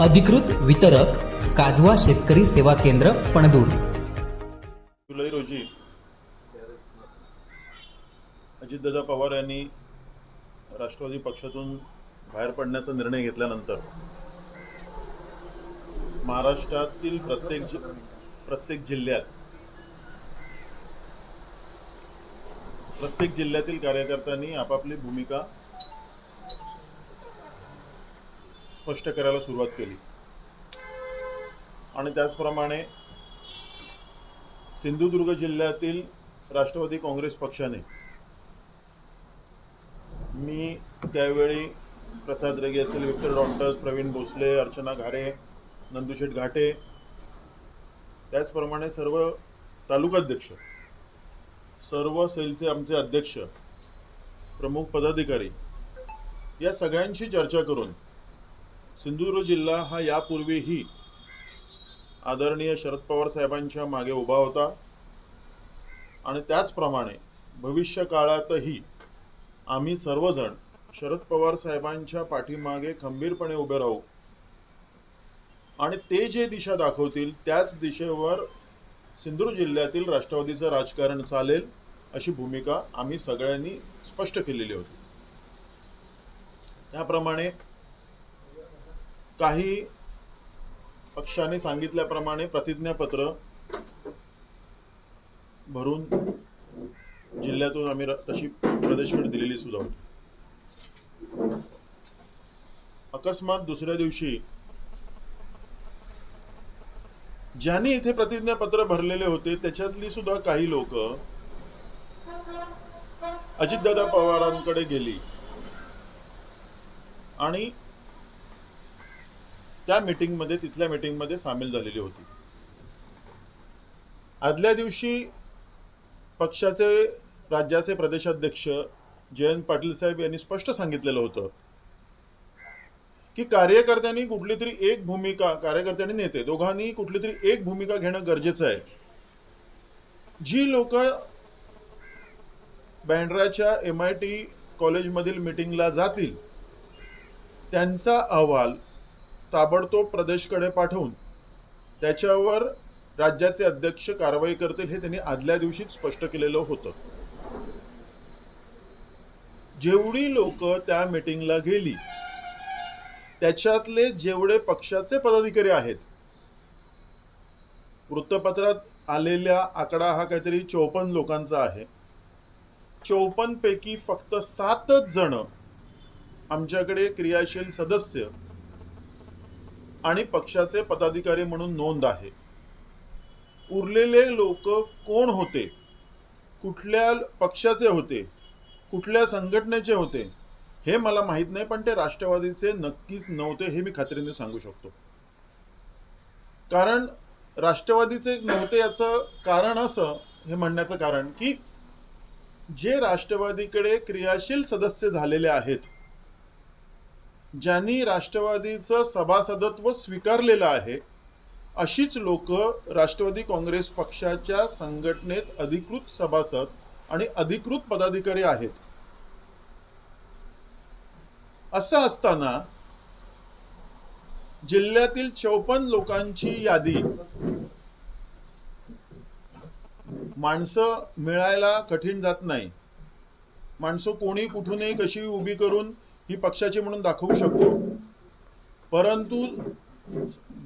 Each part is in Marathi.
अधिकृत वितरक काजवा शेतकरी सेवा केंद्र पणदूर. जुलै रोजी अजितदादा पवार यांनी राष्ट्रवादी पक्षातून बाहेर पडण्याचा निर्णय घेतल्यानंतर महाराष्ट्रातील प्रत्येक जि प्रत्येक जिल्ह्यात प्रत्येक जिल्ह्यातील कार्यकर्त्यांनी आपापली भूमिका स्पष्ट करायला सुरुवात केली. आणि त्याचप्रमाणे सिंधुदुर्ग जिल्ह्यातील राष्ट्रवादी काँग्रेस पक्षाने मी त्यावेळी प्रसाद रेगे असेल विक्टर डॉक्टर्स प्रवीण भोसले अर्चना घारे नंदुशेठ घाटे त्याचप्रमाणे सर्व तालुकाध्यक्ष सर्व सेलचे आमचे अध्यक्ष प्रमुख पदाधिकारी या सगळ्यांशी चर्चा करून सिंधुदुर्ग जिल्हा हा यापूर्वीही आदरणीय शरद पवार साहेबांच्या मागे उभा होता. आणि त्याचप्रमाणे भविष्य काळातही आम्ही सर्वजण शरद पवार साहेबांच्या पाठीमागे खंबीरपणे उभे राहू. आणि ते जे दिशा दाखवतील त्याच दिशेवर सिंधुदुर्ग जिल्ह्यातील राष्ट्रवादीचं राजकारण चालेल अशी भूमिका आम्ही सगळ्यांनी स्पष्ट केलेली होती. त्याप्रमाणे काही पक्षाने सांगितल्याप्रमाणे प्रतिज्ञापत्र भरून जिल्ह्यातून आम्ही तशी प्रदेशकडे दिलेली सुद्धा होती. अकस्मात दुसऱ्या दिवशी ज्यांनी इथे प्रतिज्ञापत्र भरलेले होते त्याच्यातली सुद्धा काही लोक अजितदादा पवारांकडे गेली. आणि त्या मीटिंगमध्ये तिथल्या मीटिंगमध्ये सामील झालेली होती. आदल्या दिवशी पक्षाचे राज्याचे प्रदेशाध्यक्ष जयंत पाटील साहेब यांनी स्पष्ट सांगितलेलं होतं की कार्यकर्त्यांनी कुठली तरी एक भूमिका कार्यकर्त्यांनी नेते दोघांनी कुठली तरी एक भूमिका घेणं गरजेचं आहे. जी लोक बँड्राच्या एम आय टी कॉलेजमधील मिटिंगला जातील त्यांचा अहवाल ताबडतोब प्रदेशकडे पाठवून त्याच्यावर राज्याचे अध्यक्ष कारवाई करतील हे त्यांनी आदल्या दिवशीच स्पष्ट केलेलं होतं. जेवढी लोक त्या मीटिंगला गेली त्याच्यातले जेवढे पक्षाचे पदाधिकारी आहेत वृत्तपत्रात आलेल्या आकडा हा काहीतरी चौपन्न लोकांचा आहे. चौपन्न पैकी फक्त सातच जण आमच्याकडे क्रियाशील सदस्य आणि पक्षाचे पदाधिकारी म्हणून नोंद आहे. उरलेले लोक कोण होते? कुठल्या पक्षाचे होते? कुठल्या संघटनेचे होते? हे मला माहीत नाही पण ते राष्ट्रवादीचे नक्कीच नव्हते हे मी खात्रीने सांगू शकतो. कारण राष्ट्रवादीचे नव्हते याचं कारण असं हे म्हणण्याचं कारण की जे राष्ट्रवादीकडे क्रियाशील सदस्य झालेले आहेत ज्यांनी राष्ट्रवादीचं सभासदत्व स्वीकारलेलं आहे अशीच लोक राष्ट्रवादी काँग्रेस पक्षाच्या संघटनेत अधिकृत सभासद आणि अधिकृत पदाधिकारी आहेत. असं असताना जिल्ह्यातील चौपन्न लोकांची यादी माणसं मिळायला कठीण जात नाही. माणसं कोणी कुठूनही कशी उभी करून ही पक्षाची म्हणून दाखवू शकतो. परंतु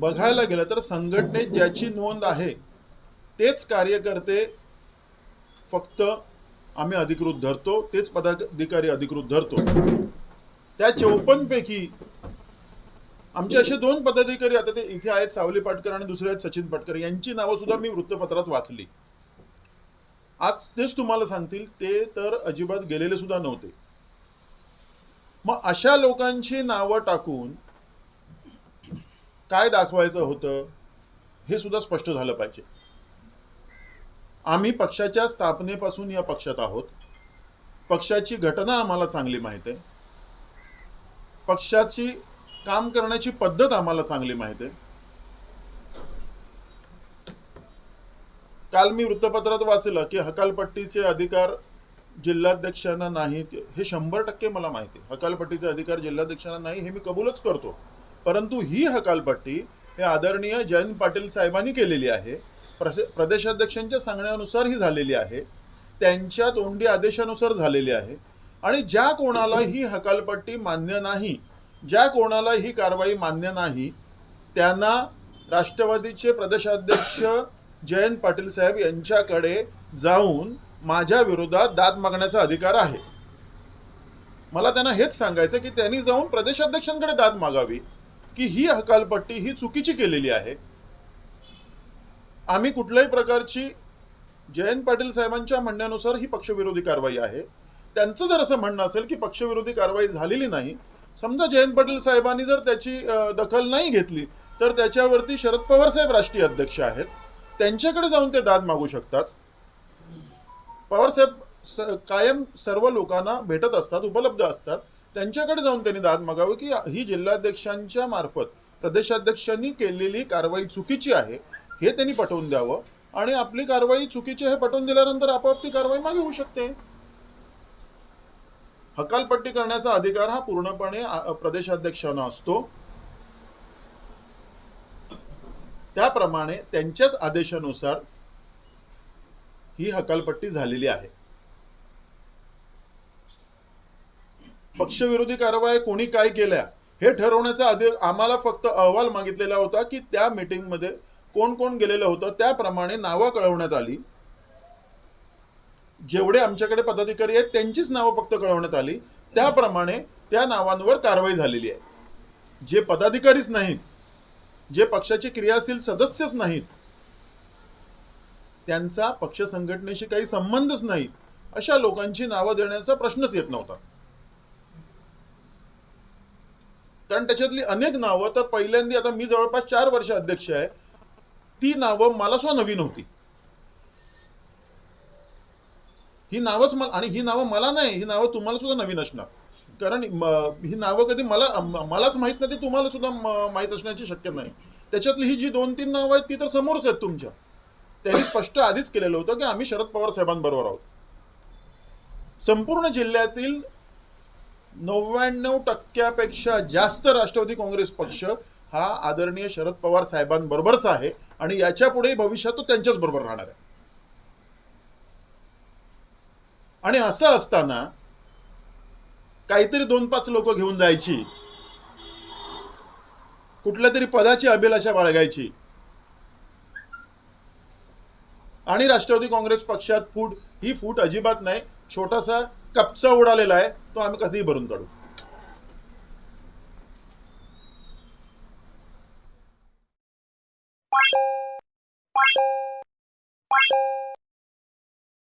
बघायला गेलं तर संघटनेत ज्याची नोंद आहे तेच कार्यकर्ते फक्त आम्ही अधिकृत धरतो तेच पदाधिकारी अधिकृत धरतो. त्या चौपन्न पैकी आमचे असे दोन पदाधिकारी आता ते इथे आहेत सावली पाटकर आणि दुसरे आहेत सचिन पाटकर. यांची नावं सुद्धा मी वृत्तपत्रात वाचली. आज तेच तुम्हाला सांगतील ते तर अजिबात गेलेले सुद्धा नव्हते. मग अशा लोकांची नावं टाकून काय दाखवायचं होतं हे सुद्धा स्पष्ट झालं पाहिजे. आम्ही पक्षाच्या स्थापनेपासून या पक्षात आहोत. पक्षाची घटना आम्हाला चांगली माहीत आहे. पक्षाची काम करण्याची पद्धत आम्हाला चांगली माहीत आहे. काल मी वृत्तपत्रात वाचलं की हकालपट्टीचे अधिकार जिल्हाध्यक्षांना नाहीत हे शंभर टक्के मला माहिती आहे. हकालपट्टीचे अधिकार जिल्हाध्यक्षांना नाही हे मी कबूलच करतो. परंतु ही हकालपट्टी हे आदरणीय जयंत पाटील साहेबांनी केलेली आहे. प्रसे प्रदेशाध्यक्षांच्या सांगण्यानुसार ही झालेली आहे. त्यांच्या तोंडी आदेशानुसार झालेली आहे. आणि ज्या कोणाला ही हकालपट्टी मान्य नाही ज्या कोणाला ही कारवाई मान्य नाही त्यांना राष्ट्रवादीचे प्रदेशाध्यक्ष जयंत पाटील साहेब यांच्याकडे जाऊन माझ्या विरोधात दाद मागण्याचा अधिकार आहे. मला त्यांना हेच सांगायचं की त्यांनी जाऊन प्रदेशाध्यक्षांकडे दाद मागावी की ही हकालपट्टी ही चुकीची केलेली आहे. आम्ही कुठल्याही प्रकारची जयंत पाटील साहेबांच्या म्हणण्यानुसार ही पक्षविरोधी कारवाई आहे. त्यांचं जर असं म्हणणं असेल की पक्षविरोधी कारवाई झालेली नाही समजा जयंत पाटील साहेबांनी जर त्याची दखल नाही घेतली तर त्याच्यावरती शरद पवार साहेब राष्ट्रीय अध्यक्ष आहेत. त्यांच्याकडे जाऊन ते दाद मागू शकतात. पवारसाहेब कायम सर्व लोकांना भेटत असतात उपलब्ध असतात. त्यांच्याकडे जाऊन त्यांनी दाद मागावी की ही जिल्हाध्यक्षांच्या मार्फत प्रदेशाध्यक्षांनी केलेली कारवाई चुकीची आहे हे त्यांनी पटवून द्यावं. आणि आपली कारवाई चुकीची हे पटवून दिल्यानंतर आपोआप ती कारवाई मागे होऊ शकते. हकालपट्टी करण्याचा अधिकार हा पूर्णपणे प्रदेशाध्यक्षांना असतो. त्याप्रमाणे त्यांच्याच आदेशानुसार ही हकालपट्टी झालेली आहे. पक्षविरोधी कारवाई कोणी काय केल्या हे ठरवण्याचा आधी आम्हाला फक्त अहवाल मागितलेला होता की त्या मीटिंगमध्ये कोण कोण गेलेलं होतं त्याप्रमाणे नावं कळवण्यात आली. जेवढे आमच्याकडे पदाधिकारी आहेत त्यांचीच नावं फक्त कळवण्यात आली. त्याप्रमाणे त्या नावांवर कारवाई झालेली आहे. जे पदाधिकारीच नाहीत जे पक्षाचे क्रियाशील सदस्यच नाहीत त्यांचा पक्ष संघटनेशी काही संबंधच नाही अशा लोकांची नावं देण्याचा प्रश्नच येत नव्हता. कारण त्याच्यातली अनेक नावं तर पहिल्यांदा आता मी जवळपास चार वर्ष अध्यक्ष आहे ती नावं मला सुद्धा नवीन होती. ही नावच मला आणि ही नावं मला नाही ही नावं तुम्हाला सुद्धा नवीन असणार. कारण ही नावं कधी मला मलाच माहीत नाही ती तुम्हाला सुद्धा माहीत असण्याची शक्यता नाही. त्याच्यातली ही जी दोन तीन नावं आहेत ती तर समोरच आहेत तुमच्या. त्यांनी स्पष्ट आधीच केलेलं होतं की आम्ही शरद पवार साहेबांबरोबर आहोत. संपूर्ण जिल्ह्यातील नव्याण्णव टक्क्यापेक्षा जास्त राष्ट्रवादी काँग्रेस पक्ष हा आदरणीय शरद पवार साहेबांबरोबरच आहे आणि याच्यापुढे भविष्यात तो त्यांच्याच बरोबर राहणार आहे. आणि असं असताना काहीतरी दोन पाच लोक घेऊन जायची कुठल्या तरी पदाची अभिलाषा बाळगायची आणि राष्ट्रवादी काँग्रेस पक्षात फूट ही फूट अजिबात नाही. छोटासा कपचा उडालेला आहे तो आम्ही कधीही भरून काढू.